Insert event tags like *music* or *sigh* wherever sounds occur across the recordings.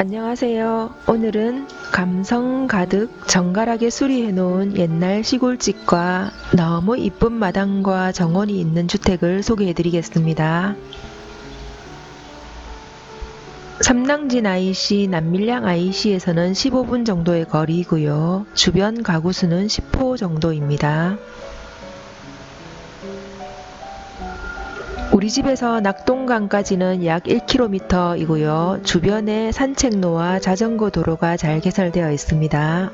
안녕하세요. 오늘은 감성 가득 정갈하게 수리해 놓은 옛날 시골집과 너무 이쁜 마당과 정원이 있는 주택을 소개해 드리겠습니다. 삼랑진 IC, 남밀양 IC에서는 15분 정도의 거리이고요. 주변 가구 수는 10호 정도입니다. 우리 집에서 낙동강까지는 약 1km이고요. 주변에 산책로와 자전거 도로가 잘 개설되어 있습니다.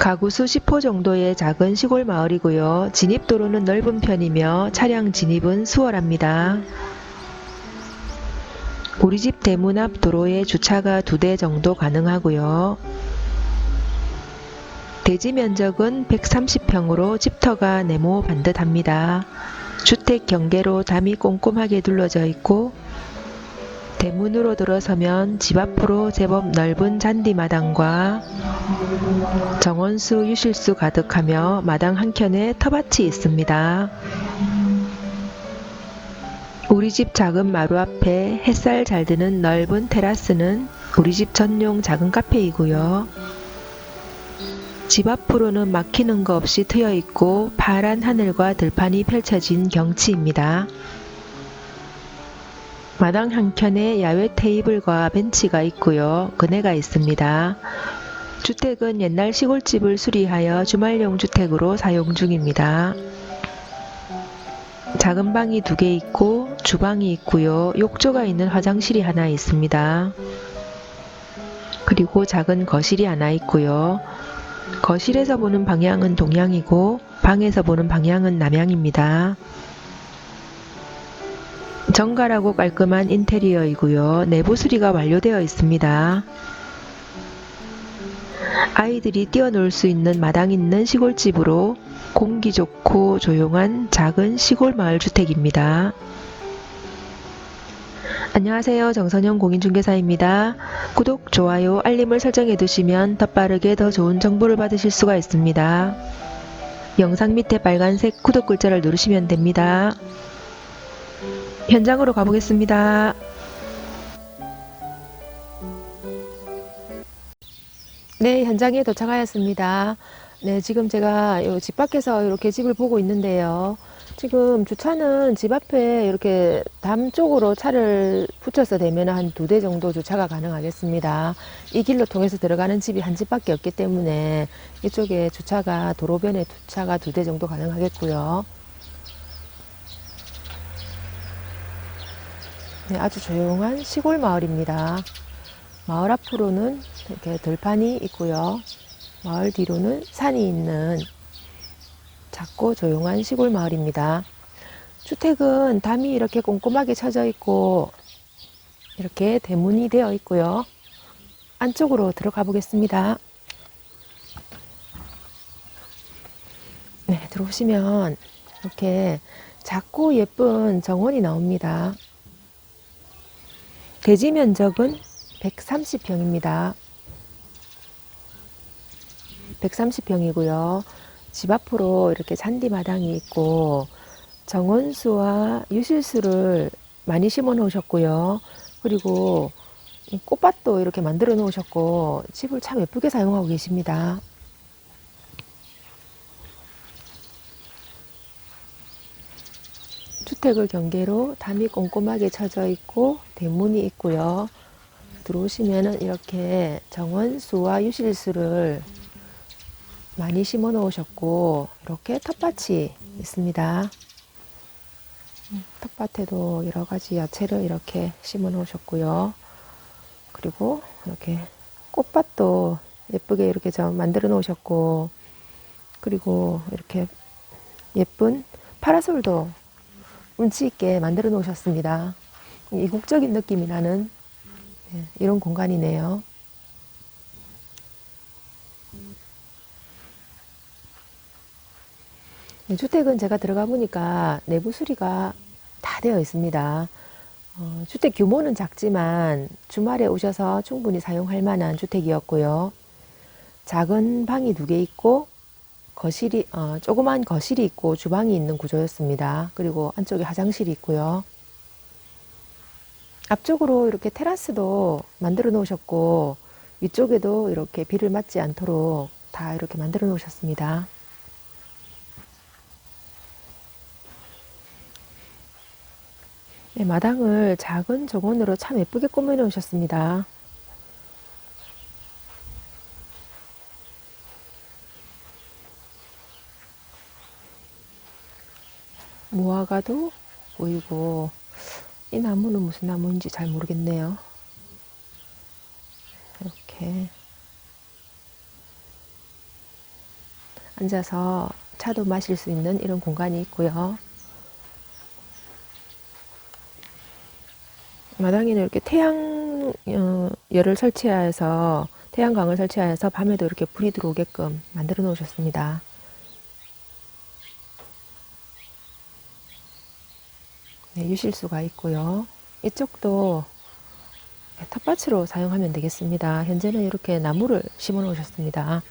가구 수 10호 정도의 작은 시골 마을이고요. 진입도로는 넓은 편이며 차량 진입은 수월합니다. 우리 집 대문 앞 도로에 주차가 두 대 정도 가능하고요. 대지 면적은 130평으로 집터가 네모 반듯합니다. 주택 경계로 담이 꼼꼼하게 둘러져 있고 대문으로 들어서면 집 앞으로 제법 넓은 잔디마당과 정원수 유실수 가득하며 마당 한켠에 텃밭이 있습니다. 우리 집 작은 마루 앞에 햇살 잘 드는 넓은 테라스는 우리 집 전용 작은 카페이고요. 집 앞으로는 막히는 거 없이 트여 있고 파란 하늘과 들판이 펼쳐진 경치입니다. 마당 한켠에 야외 테이블과 벤치가 있고요. 그네가 있습니다. 주택은 옛날 시골집을 수리하여 주말용 주택으로 사용 중입니다. 작은 방이 두 개 있고 주방이 있고요. 욕조가 있는 화장실이 하나 있습니다. 그리고 작은 거실이 하나 있고요. 거실에서 보는 방향은 동향이고 방에서 보는 방향은 남향입니다. 정갈하고 깔끔한 인테리어이고요. 내부 수리가 완료되어 있습니다. 아이들이 뛰어놀 수 있는 마당 있는 시골집으로 공기 좋고 조용한 작은 시골 마을 주택입니다. 안녕하세요. 정선영 공인중개사입니다. 구독, 좋아요, 알림을 설정해 두시면 더 빠르게 더 좋은 정보를 받으실 수가 있습니다. 영상 밑에 빨간색 구독 글자를 누르시면 됩니다. 현장으로 가보겠습니다. 네, 현장에 도착하였습니다. 네, 지금 제가 요집 밖에서 이렇게 집을 보고 있는데요. 지금 주차는 집 앞에 이렇게 담 쪽으로 차를 붙여서 대면 한 두 대 정도 주차가 가능하겠습니다. 이 길로 통해서 들어가는 집이 한 집밖에 없기 때문에 이쪽에 주차가 도로변에 주차가 두 대 정도 가능하겠고요. 네, 아주 조용한 시골 마을입니다. 마을 앞으로는 이렇게 들판이 있고요. 마을 뒤로는 산이 있는 작고 조용한 시골 마을입니다. 주택은 담이 이렇게 꼼꼼하게 쳐져 있고 이렇게 대문이 되어 있고요. 안쪽으로 들어가 보겠습니다. 네, 들어오시면 이렇게 작고 예쁜 정원이 나옵니다. 대지 면적은 130평입니다. 130평이고요. 집 앞으로 이렇게 잔디 마당이 있고 정원수와 유실수를 많이 심어 놓으셨고요. 그리고 이 꽃밭도 이렇게 만들어 놓으셨고 집을 참 예쁘게 사용하고 계십니다. 주택을 경계로 담이 꼼꼼하게 쳐져 있고 대문이 있고요. 들어오시면은 이렇게 정원수와 유실수를 많이 심어 놓으셨고 이렇게 텃밭이 있습니다. 음, 텃밭에도 여러 가지 야채를 이렇게 심어 놓으셨고요. 그리고 이렇게 꽃밭도 예쁘게 이렇게 좀 만들어 놓으셨고 그리고 이렇게 예쁜 파라솔도 운치 있게 만들어 놓으셨습니다. 이국적인 느낌이 나는 네, 이런 공간이네요. 주택은 제가 들어가 보니까 내부 수리가 다 되어 있습니다. 어, 주택 규모는 작지만 주말에 오셔서 충분히 사용할 만한 주택이었고요. 작은 방이 두 개 있고 거실이 어, 조그만 거실이 있고 주방이 있는 구조였습니다. 그리고 안쪽에 화장실이 있고요. 앞쪽으로 이렇게 테라스도 만들어 놓으셨고 위쪽에도 이렇게 비를 맞지 않도록 다 이렇게 만들어 놓으셨습니다. 네, 마당을 작은 정원으로 참 예쁘게 꾸며 놓으셨습니다. 무화과도 보이고 이 나무는 무슨 나무인지 잘 모르겠네요. 이렇게 앉아서 차도 마실 수 있는 이런 공간이 있고요. 마당에는 이렇게 태양 어, 열을 설치하여서 태양광을 설치하여서 밤에도 이렇게 불이 들어오게끔 만들어 놓으셨습니다. 네, 유실수가 있고요. 이쪽도 텃밭으로 사용하면 되겠습니다. 현재는 이렇게 나무를 심어 놓으셨습니다.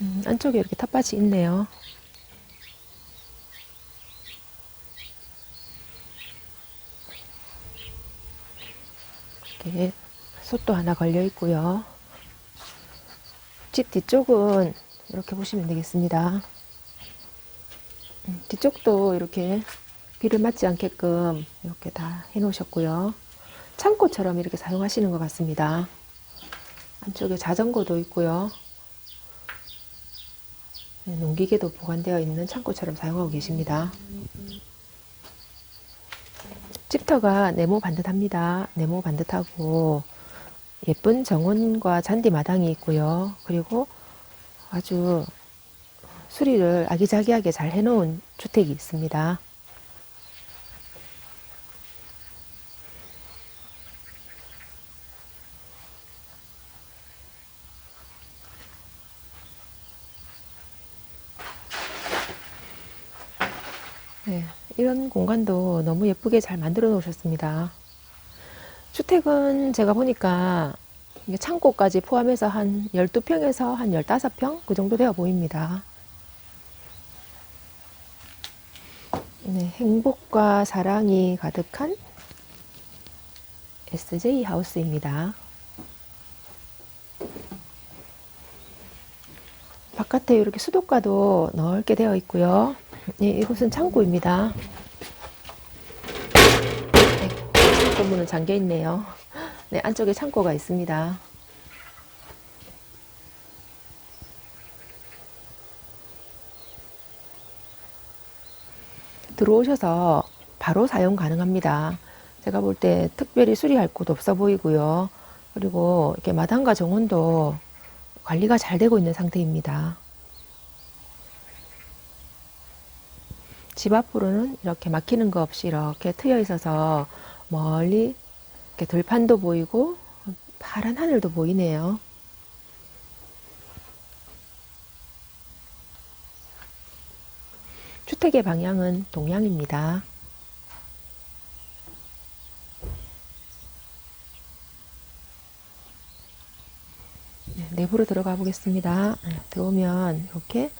음, 안쪽에 이렇게 텃밭이 있네요. 이렇게 솥도 하나 걸려 있고요. 집 뒤쪽은 이렇게 보시면 되겠습니다. 음, 뒤쪽도 이렇게 비를 맞지 않게끔 이렇게 다 해 놓으셨고요. 창고처럼 이렇게 사용하시는 것 같습니다. 안쪽에 자전거도 있고요. 네, 농기계도 보관되어 있는 창고처럼 사용하고 계십니다. 집터가 네모 반듯합니다. 네모 반듯하고 예쁜 정원과 잔디 마당이 있고요. 그리고 아주 수리를 아기자기하게 잘 해놓은 주택이 있습니다. 네, 이런 공간도 너무 예쁘게 잘 만들어 놓으셨습니다. 주택은 제가 보니까 창고까지 포함해서 한 12평에서 한 15평 그 정도 되어 보입니다. 네, 행복과 사랑이 가득한 SJ 하우스입니다. 바깥에 이렇게 수도가도 넓게 되어 있고요. 네, 이곳은 창고입니다. 네, 창고 문은 잠겨 있네요. 네, 안쪽에 창고가 있습니다. 들어오셔서 바로 사용 가능합니다. 제가 볼 때 특별히 수리할 곳 없어 보이고요. 그리고 이렇게 마당과 정원도 관리가 잘 되고 있는 상태입니다. 집 앞으로는 이렇게 막히는 거 없이 이렇게 트여 있어서 멀리 이렇게 들판도 보이고 파란 하늘도 보이네요. 주택의 방향은 동향입니다. 네, 내부로 들어가 보겠습니다. 네, 들어오면 이렇게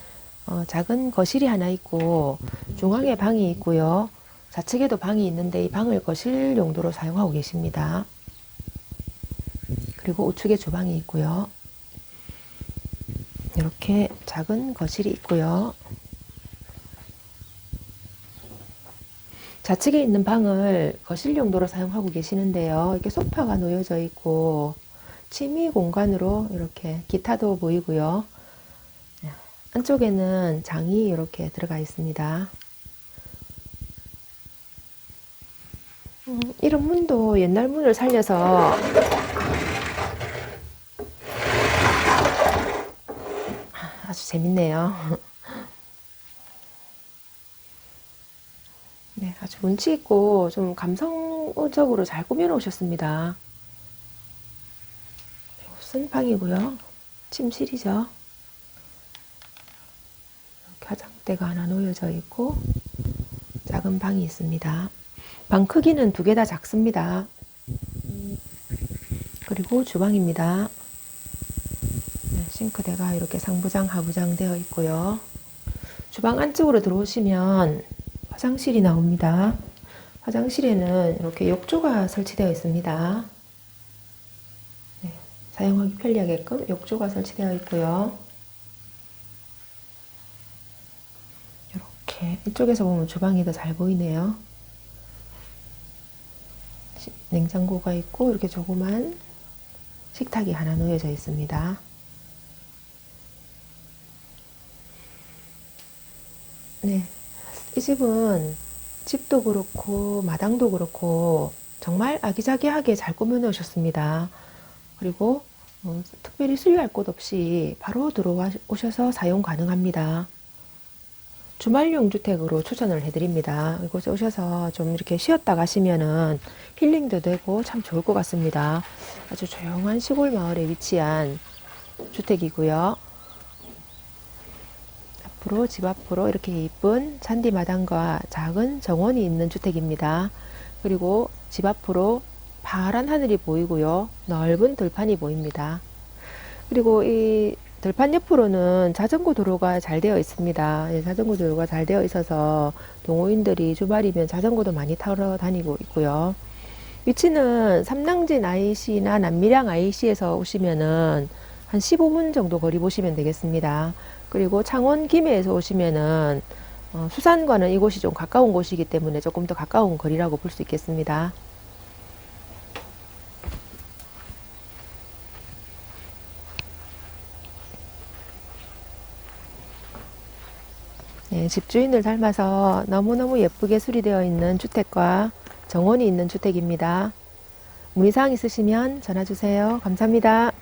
어, 작은 거실이 하나 있고 중앙에 방이 있고요. 좌측에도 방이 있는데 이 방을 거실 용도로 사용하고 계십니다. 그리고 우측에 주방이 있고요. 이렇게 작은 거실이 있고요. 좌측에 있는 방을 거실 용도로 사용하고 계시는데요. 이렇게 소파가 놓여져 있고 취미 공간으로 이렇게 기타도 보이고요. 안쪽에는 장이 이렇게 들어가 있습니다. 음, 이런 문도 옛날 문을 살려서 아주 재밌네요. *laughs* 네, 아주 운치 있고 좀 감성적으로 잘 꾸며 놓으셨습니다. 이곳은 방이고요. 침실이죠. 화장대가 하나 놓여져 있고 작은 방이 있습니다. 방 크기는 두 개 다 작습니다. 그리고 주방입니다. 네, 싱크대가 이렇게 상부장, 하부장 되어 있고요. 주방 안쪽으로 들어오시면 화장실이 나옵니다. 화장실에는 이렇게 욕조가 설치되어 있습니다. 네, 사용하기 편리하게끔 욕조가 설치되어 있고요. 이렇게 이쪽에서 보면 주방이 더 잘 보이네요. 시- 냉장고가 있고 이렇게 조그만 식탁이 하나 놓여져 있습니다. 네. 이 집은 집도 그렇고 마당도 그렇고 정말 아기자기하게 잘 꾸며 놓으셨습니다. 그리고 어, 특별히 수리할 곳 없이 바로 들어오셔서 사용 가능합니다. 주말용 주택으로 추천을 해드립니다. 이곳에 오셔서 좀 이렇게 쉬었다 가시면은 힐링도 되고 참 좋을 것 같습니다. 아주 조용한 시골 마을에 위치한 주택이고요. 앞으로 집 앞으로 이렇게 예쁜 잔디 마당과 작은 정원이 있는 주택입니다. 그리고 집 앞으로 파란 하늘이 보이고요. 넓은 들판이 보입니다. 그리고 이 들판 옆으로는 자전거 도로가 잘 되어 있습니다. 예, 자전거 도로가 잘 되어 있어서 동호인들이 주말이면 자전거도 많이 타러 다니고 있고요. 위치는 삼당진 IC나 남미량 IC에서 오시면은 한 15분 정도 거리 보시면 되겠습니다. 그리고 창원 김해에서 오시면은 어, 수산과는 이곳이 좀 가까운 곳이기 때문에 조금 더 가까운 거리라고 볼 수 있겠습니다. 네, 집주인을 닮아서 너무너무 예쁘게 수리되어 있는 주택과 정원이 있는 주택입니다. 문의사항 있으시면 전화 주세요. 감사합니다.